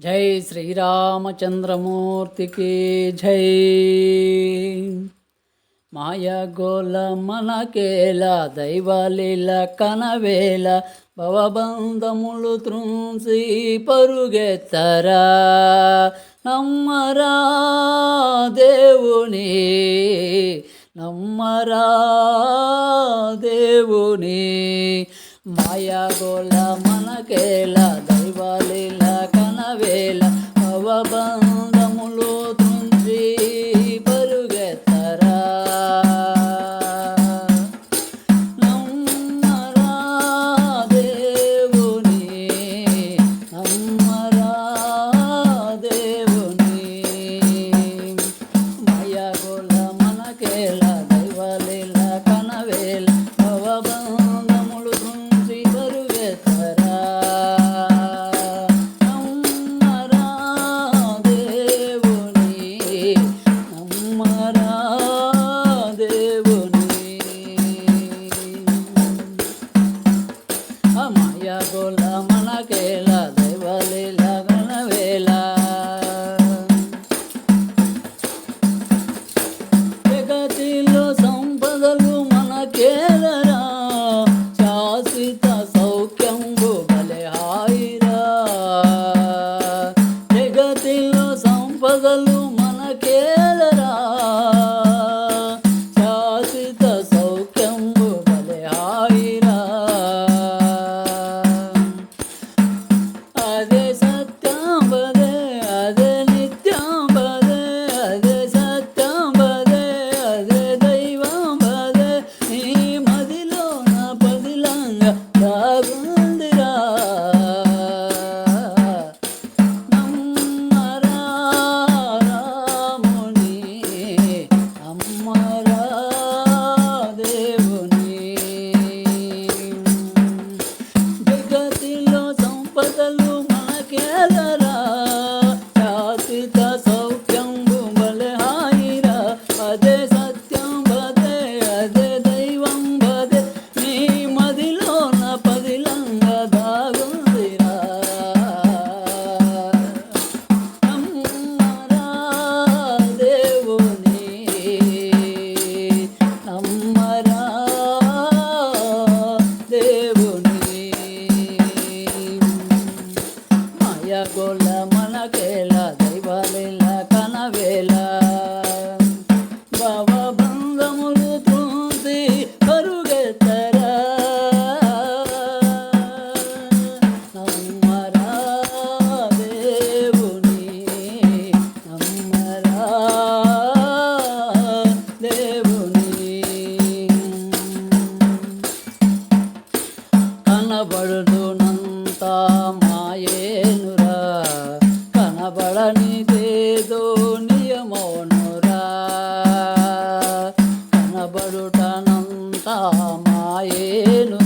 జై శ్రీరామచంద్రమూర్తికి జై. మాయగోల మనకేల దైవలీల కనవేల భవబంధములు త్రుంసి పరుగెత్తరా. నమ్మరా దేవుని నమ్మరా దేవుని. మాయగోల మనకేల గోల మనకేళ దైవాలేళ కనవేళ భవబంధములు తృంది కరుగెత్తరా నమ్మరా దేవుని నమ్మరా దేవుని కనబడుతున్నంత మాయే కానిదేదో నియమోనురా. కనబడుటనంతా మాయేను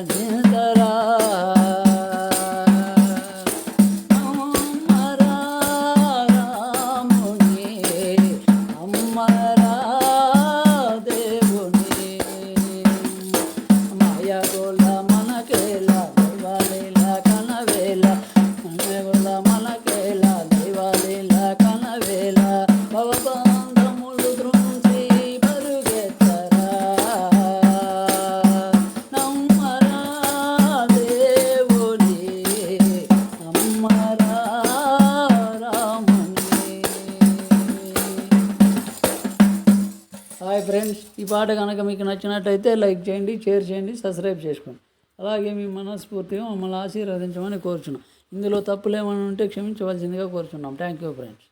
evidence. ఫ్రెండ్స్ ఈ పాట కనుక మీకు నచ్చినట్టయితే లైక్ చేయండి షేర్ చేయండి సబ్స్క్రైబ్ చేసుకోండి. అలాగే మీ మనస్ఫూర్తిగా మమ్మల్ని ఆశీర్వదించమని కోరుచున్నాం. ఇందులో తప్పులు ఏమైనా ఉంటే క్షమించవలసిందిగా కోరుచున్నాం. Thank you friends